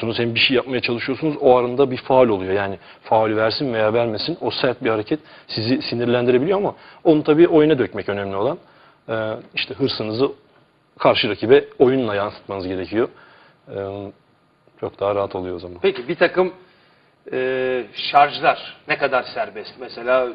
hem bir şey yapmaya çalışıyorsunuz o arında bir faal oluyor. Yani faulü versin veya vermesin o sert bir hareket sizi sinirlendirebiliyor ama onu tabii oyuna dökmek önemli olan. Ee, işte hırsınızı karşı rakibe oyunla yansıtmanız gerekiyor. Ee, çok daha rahat oluyor o zaman. Peki bir takım e, şarjlar ne kadar serbest? Mesela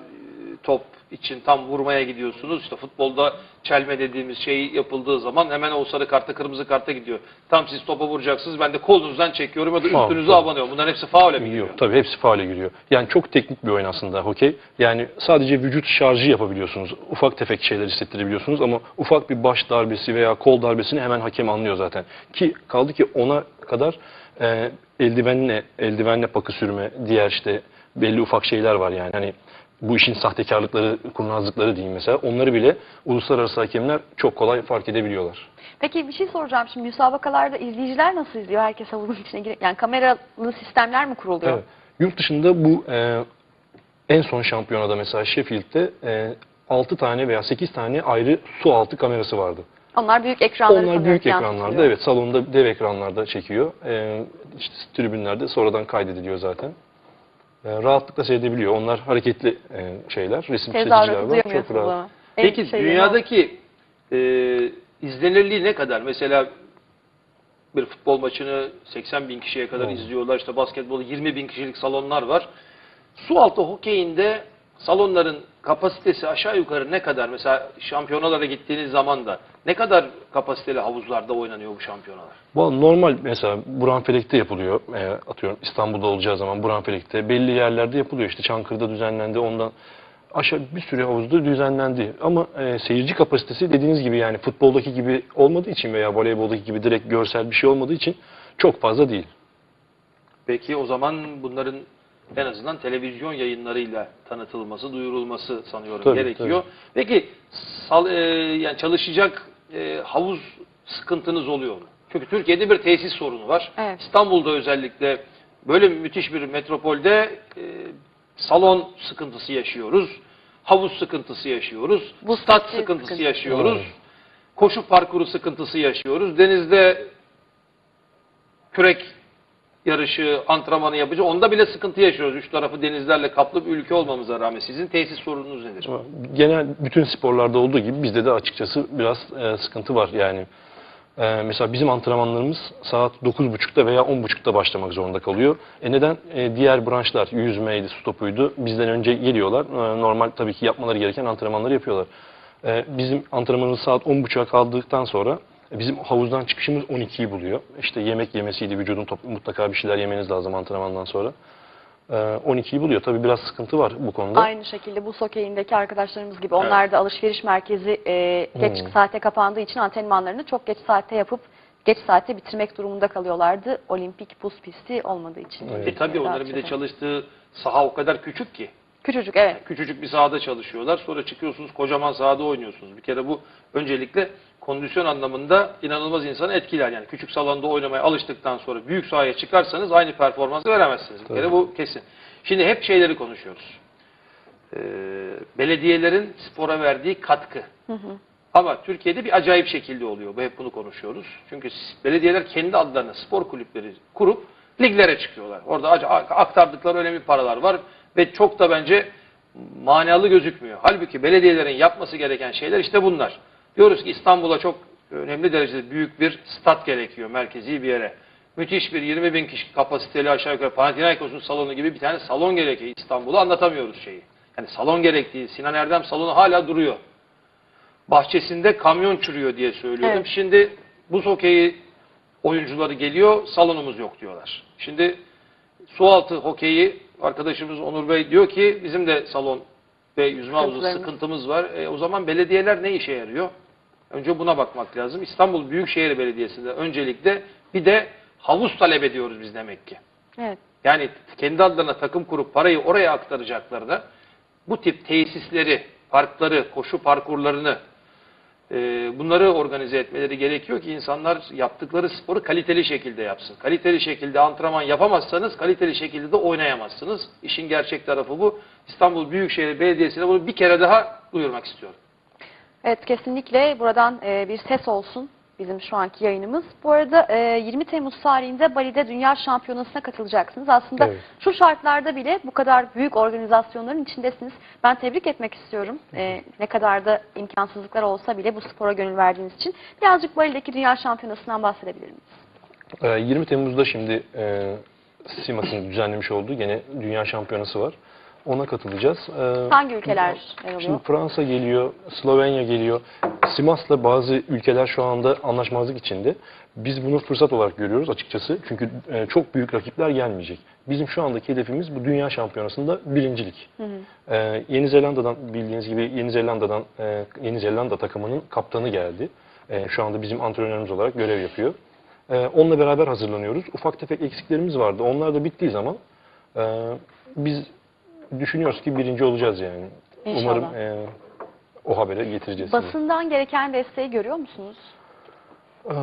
top için tam vurmaya gidiyorsunuz. İşte futbolda çelme dediğimiz şey yapıldığı zaman hemen o sarı karta kırmızı karta gidiyor. Tam siz topa vuracaksınız. Ben de kolunuzdan çekiyorum ya da Faul, üstünüze faul. abanıyorum. Bunların hepsi faule mi giriyor? Yok tabii hepsi faale giriyor. Yani çok teknik bir oyun aslında hokey. Yani sadece vücut şarjı yapabiliyorsunuz. Ufak tefek şeyler hissettirebiliyorsunuz ama ufak bir baş darbesi veya kol darbesini hemen hakem anlıyor zaten. Ki kaldı ki ona kadar e, eldivenle, eldivenle pakı sürme, diğer işte belli ufak şeyler var yani. Hani bu işin sahtekarlıkları, kurnazlıkları diyeyim mesela. Onları bile uluslararası hakemler çok kolay fark edebiliyorlar. Peki bir şey soracağım şimdi müsabakalarda izleyiciler nasıl izliyor? Herkes havuzun içine girip yani kameralı sistemler mi kuruluyor? Evet. Yurt dışında bu e, en son şampiyonada mesela Sheffield'de e, 6 tane veya 8 tane ayrı su altı kamerası vardı. Onlar büyük ekranlara Onlar büyük ekranlarda, evet salonda dev ekranlarda çekiyor. E, işte tribünlerde sonradan kaydediliyor zaten. E, rahatlıkla seyredebiliyor. Onlar hareketli e, şeyler, resim var. Çok rahat. ama. Peki şey- dünyadaki e, izlenirliği ne kadar? Mesela bir futbol maçını 80 bin kişiye kadar Evet. izliyorlar. İşte basketbolu 20 bin kişilik salonlar var. Su altı hokeyinde salonların kapasitesi aşağı yukarı ne kadar? Mesela şampiyonalara gittiğiniz zaman da ne kadar kapasiteli havuzlarda oynanıyor bu şampiyonalar? Vallahi normal mesela Buranfelek'te yapılıyor. E, atıyorum İstanbul'da olacağı zaman Buranfelek'te belli yerlerde yapılıyor. İşte Çankırı'da düzenlendi. Ondan aşağı bir sürü havuzda düzenlendi. Ama e, seyirci kapasitesi dediğiniz gibi yani futboldaki gibi olmadığı için veya voleyboldaki gibi direkt görsel bir şey olmadığı için çok fazla değil. Peki o zaman bunların en azından televizyon yayınlarıyla tanıtılması, duyurulması sanıyorum Tabii, gerekiyor. Peki sal- e, yani çalışacak e, havuz sıkıntınız oluyor mu? Çünkü Türkiye'de bir tesis sorunu var. Evet. İstanbul'da özellikle böyle müthiş bir metropolde e, salon sıkıntısı yaşıyoruz. Havuz sıkıntısı yaşıyoruz. Bu stat sıkıntı- sıkıntısı sıkıntı. yaşıyoruz. Evet. Koşu parkuru sıkıntısı yaşıyoruz. Denizde kürek yarışı, antrenmanı yapıcı. Onda bile sıkıntı yaşıyoruz. Üç tarafı denizlerle kaplı bir ülke olmamıza rağmen. Sizin tesis sorununuz nedir? Genel bütün sporlarda olduğu gibi bizde de açıkçası biraz e, sıkıntı var yani. E, mesela bizim antrenmanlarımız saat 9.30'da veya 10.30'da başlamak zorunda kalıyor. E neden? E, diğer branşlar yüzmeydi, su topuydu. Bizden önce geliyorlar. E, normal tabii ki yapmaları gereken antrenmanları yapıyorlar. E, bizim antrenmanımız saat 10.30'a kaldıktan sonra bizim havuzdan çıkışımız 12'yi buluyor. İşte yemek yemesiydi, vücudun top, mutlaka bir şeyler yemeniz lazım antrenmandan sonra. E, 12'yi buluyor. Tabii biraz sıkıntı var bu konuda. Aynı şekilde bu sokeyindeki arkadaşlarımız gibi onlar da alışveriş merkezi e, geç Hmm. saate kapandığı için antrenmanlarını çok geç saatte yapıp geç saatte bitirmek durumunda kalıyorlardı. Olimpik buz pisti olmadığı için. Evet. E tabii onların bir de çalıştığı saha o kadar küçük ki. Küçücük evet. Küçücük bir sahada çalışıyorlar. Sonra çıkıyorsunuz kocaman sahada oynuyorsunuz. Bir kere bu öncelikle kondisyon anlamında inanılmaz insanı etkiler. Yani küçük salonda oynamaya alıştıktan sonra büyük sahaya çıkarsanız aynı performansı veremezsiniz. Bir kere Tabii. bu kesin. Şimdi hep şeyleri konuşuyoruz. Ee, belediyelerin spora verdiği katkı. Ama Türkiye'de bir acayip şekilde oluyor. Bu hep bunu konuşuyoruz. Çünkü belediyeler kendi adlarına spor kulüpleri kurup liglere çıkıyorlar. Orada aktardıkları önemli paralar var ve çok da bence manalı gözükmüyor. Halbuki belediyelerin yapması gereken şeyler işte bunlar. Diyoruz ki İstanbul'a çok önemli derecede büyük bir stat gerekiyor merkezi bir yere. Müthiş bir 20 bin kişi kapasiteli aşağı yukarı Panathinaikos'un salonu gibi bir tane salon gerekiyor İstanbul'a anlatamıyoruz şeyi. Yani salon gerektiği Sinan Erdem salonu hala duruyor bahçesinde kamyon çürüyor diye söylüyordum. Evet. Şimdi buz hokeyi oyuncuları geliyor, salonumuz yok diyorlar. Şimdi sualtı hokeyi arkadaşımız Onur Bey diyor ki bizim de salon ve yüzme havuzu sıkıntımız var. E, o zaman belediyeler ne işe yarıyor? Önce buna bakmak lazım. İstanbul Büyükşehir Belediyesi'nde öncelikle bir de havuz talep ediyoruz biz demek ki. Evet. Yani kendi adlarına takım kurup parayı oraya aktaracaklarına bu tip tesisleri, parkları, koşu parkurlarını bunları organize etmeleri gerekiyor ki insanlar yaptıkları sporu kaliteli şekilde yapsın. Kaliteli şekilde antrenman yapamazsanız kaliteli şekilde de oynayamazsınız. İşin gerçek tarafı bu. İstanbul Büyükşehir Belediyesi'ne bunu bir kere daha duyurmak istiyorum. Evet kesinlikle buradan e, bir ses olsun. Bizim şu anki yayınımız. Bu arada e, 20 Temmuz tarihinde Bali'de Dünya Şampiyonası'na katılacaksınız. Aslında Evet. şu şartlarda bile bu kadar büyük organizasyonların içindesiniz. Ben tebrik etmek istiyorum. E, ne kadar da imkansızlıklar olsa bile bu spora gönül verdiğiniz için. Birazcık Bali'deki Dünya Şampiyonası'ndan bahsedebilir miyiz? Ee, 20 Temmuz'da şimdi e, Simas'ın düzenlemiş olduğu gene Dünya Şampiyonası var. Ona katılacağız. Hangi ülkeler? Şimdi Fransa geliyor, Slovenya geliyor. Simas'la bazı ülkeler şu anda anlaşmazlık içinde. Biz bunu fırsat olarak görüyoruz açıkçası. Çünkü e, çok büyük rakipler gelmeyecek. Bizim şu andaki hedefimiz bu Dünya Şampiyonası'nda birincilik. Ee, Yeni Zelanda'dan bildiğiniz gibi Yeni Zelanda'dan e, Yeni Zelanda takımının kaptanı geldi. E, şu anda bizim antrenörümüz olarak görev yapıyor. E, onunla beraber hazırlanıyoruz. Ufak tefek eksiklerimiz vardı. Onlar da bittiği zaman e, biz düşünüyoruz ki birinci olacağız yani. İnşallah. Umarım e, o habere getireceğiz. Basından gereken desteği görüyor musunuz? E,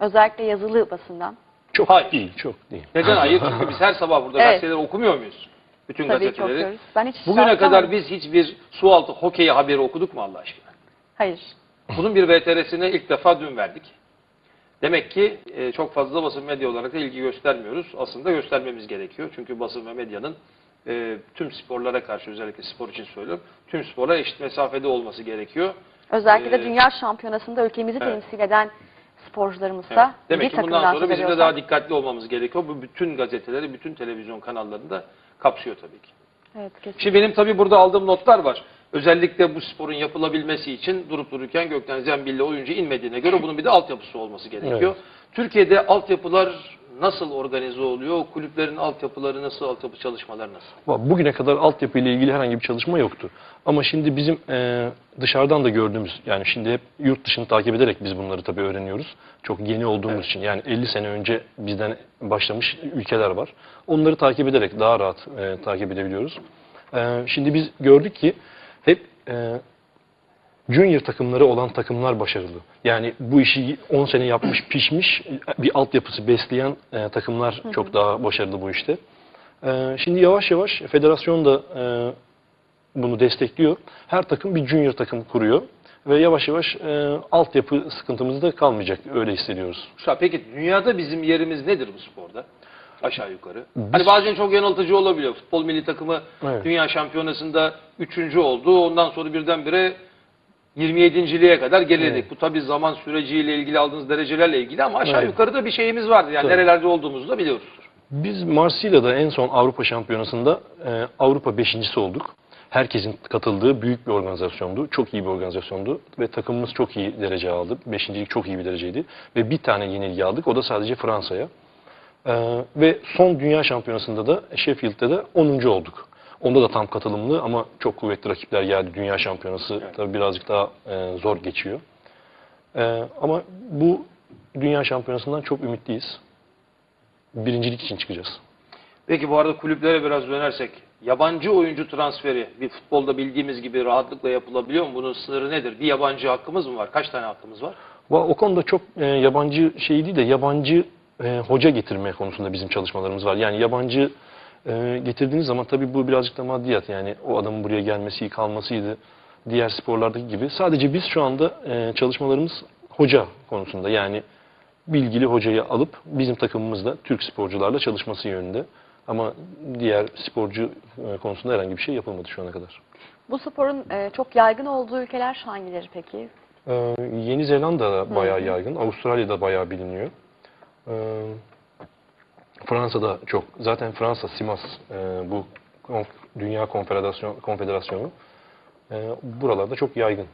Özellikle yazılı basından. çok Hayır. değil, çok değil. Neden hayır? Çünkü biz her sabah burada Evet. gazeteleri okumuyor muyuz? Bütün Tabii ki gazeteleri. okuyoruz. Ben hiç Bugüne rastlamadım. kadar biz hiçbir sualtı hokeyi haberi okuduk mu Allah aşkına? Hayır. Bunun bir VTR'sini ilk defa dün verdik. Demek ki e, çok fazla basın medya olarak da ilgi göstermiyoruz. Aslında göstermemiz gerekiyor. Çünkü basın ve medyanın e, tüm sporlara karşı özellikle spor için söylüyorum. Tüm spora eşit mesafede olması gerekiyor. Özellikle de Ee, Dünya Şampiyonası'nda ülkemizi evet. temsil eden sporcularımız Evet. da Demek milli ki bundan takımdan sonra söz bizim de ediyorsak- daha dikkatli olmamız gerekiyor. Bu bütün gazeteleri, bütün televizyon kanallarını da kapsıyor tabii ki. Evet, kesin. Şimdi benim tabii burada aldığım notlar var. Özellikle bu sporun yapılabilmesi için durup dururken gökten zembille oyuncu inmediğine göre bunun bir de altyapısı olması gerekiyor. Evet. Türkiye'de altyapılar nasıl organize oluyor? Kulüplerin altyapıları nasıl, altyapı çalışmaları nasıl? Bugüne kadar altyapı ile ilgili herhangi bir çalışma yoktu. Ama şimdi bizim e, dışarıdan da gördüğümüz, yani şimdi hep yurt dışını takip ederek biz bunları tabii öğreniyoruz. Çok yeni olduğumuz için yani 50 sene önce bizden başlamış ülkeler var. Onları takip ederek daha rahat e, takip edebiliyoruz. E, şimdi biz gördük ki hep e, junior takımları olan takımlar başarılı. Yani bu işi 10 sene yapmış, pişmiş, bir altyapısı besleyen e, takımlar çok daha başarılı bu işte. E, şimdi yavaş yavaş federasyon da e, bunu destekliyor. Her takım bir junior takım kuruyor ve yavaş yavaş e, altyapı sıkıntımız da kalmayacak öyle hissediyoruz. Şu an peki dünyada bizim yerimiz nedir bu sporda? Aşağı yukarı. Hani bazen çok yanıltıcı olabiliyor. Futbol milli takımı Evet. dünya şampiyonasında üçüncü oldu. Ondan sonra birdenbire 27.liğe kadar geriledik. Evet. Bu tabii zaman süreciyle ilgili aldığınız derecelerle ilgili ama aşağı Evet. yukarıda bir şeyimiz vardır. Yani Tabii. nerelerde olduğumuzu da biliyoruz. Biz Marsilya'da en son Avrupa Şampiyonası'nda e, Avrupa beşincisi olduk. Herkesin katıldığı büyük bir organizasyondu. Çok iyi bir organizasyondu. Ve takımımız çok iyi derece aldı. Beşincilik çok iyi bir dereceydi. Ve bir tane yenilgi aldık. O da sadece Fransa'ya. E, ve son Dünya Şampiyonası'nda da Sheffield'de de 10. olduk. Onda da tam katılımlı ama çok kuvvetli rakipler geldi. Dünya Şampiyonası tabii birazcık daha e, zor geçiyor. E, ama bu Dünya Şampiyonası'ndan çok ümitliyiz. Birincilik için çıkacağız. Peki bu arada kulüplere biraz dönersek yabancı oyuncu transferi bir futbolda bildiğimiz gibi rahatlıkla yapılabiliyor mu? Bunun sınırı nedir? Bir yabancı hakkımız mı var? Kaç tane hakkımız var? Va- O konuda çok e, yabancı şey değil de yabancı e, hoca getirme konusunda bizim çalışmalarımız var. Yani yabancı e, getirdiğiniz zaman tabii bu birazcık da maddiyat. Yani o adamın buraya gelmesi, kalmasıydı. Diğer sporlardaki gibi. Sadece biz şu anda e, çalışmalarımız hoca konusunda. Yani bilgili hocayı alıp bizim takımımızla Türk sporcularla çalışması yönünde. Ama diğer sporcu e, konusunda herhangi bir şey yapılmadı şu ana kadar. Bu sporun e, çok yaygın olduğu ülkeler hangileri peki? Ee, Yeni Zelanda'da bayağı yaygın, Avustralya'da bayağı biliniyor. Ee, Fransa'da çok. Zaten Fransa, Simas e, bu konf- Dünya Konfederasyon, Konfederasyonu e, buralarda çok yaygın.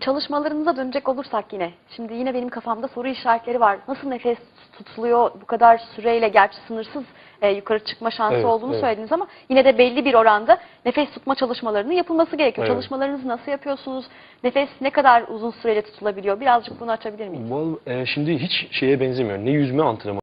Çalışmalarınıza dönecek olursak yine. Şimdi yine benim kafamda soru işaretleri var. Nasıl nefes tutuluyor bu kadar süreyle gerçi sınırsız e, yukarı çıkma şansı Evet, olduğunu evet. söylediniz ama yine de belli bir oranda nefes tutma çalışmalarının yapılması gerekiyor. Evet. Çalışmalarınızı nasıl yapıyorsunuz? Nefes ne kadar uzun süreyle tutulabiliyor? Birazcık bunu açabilir miyiz? Val- e, şimdi hiç şeye benzemiyor. Ne yüzme antrenmanı